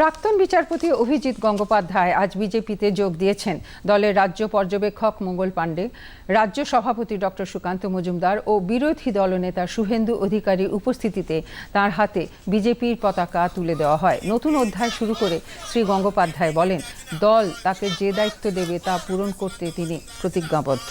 প্রাক্তন বিচারপতি অভিজিৎ গঙ্গোপাধ্যায় আজ বিজেপিতে যোগ দিয়েছেন। দলের রাজ্য পর্যবেক্ষক মঙ্গল পাণ্ডে, রাজ্য সভাপতি ডক্টর সুকান্ত মজুমদার ও বিরোধী দলনেতা শুভেন্দু অধিকারীর উপস্থিতিতে তার হাতে বিজেপির পতাকা তুলে দেওয়া হয়। নতুন অধ্যায় শুরু করে শ্রী গঙ্গোপাধ্যায় বলেন, দল তাকে যে দায়িত্ব দেবে তা পূরণ করতে তিনি প্রতিজ্ঞাবদ্ধ।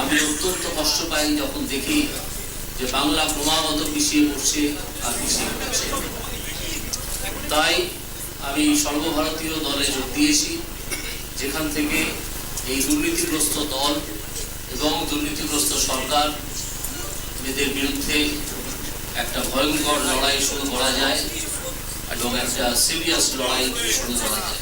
আমি অত্যন্ত কষ্ট পাই যখন দেখি যে বাংলা ক্রমাগত পিছিয়ে পড়ছে আর পিছিয়ে পড়ছে। তাই আমি সর্বভারতীয় দলে যোগ দিয়েছি, যেখান থেকে এই দুর্নীতিগ্রস্ত দল এবং দুর্নীতিগ্রস্ত সরকার, এদের বিরুদ্ধে একটা ভয়ঙ্কর লড়াই শুরু করা যায় এবং একটা সিরিয়াস লড়াই শুরু করা যায়।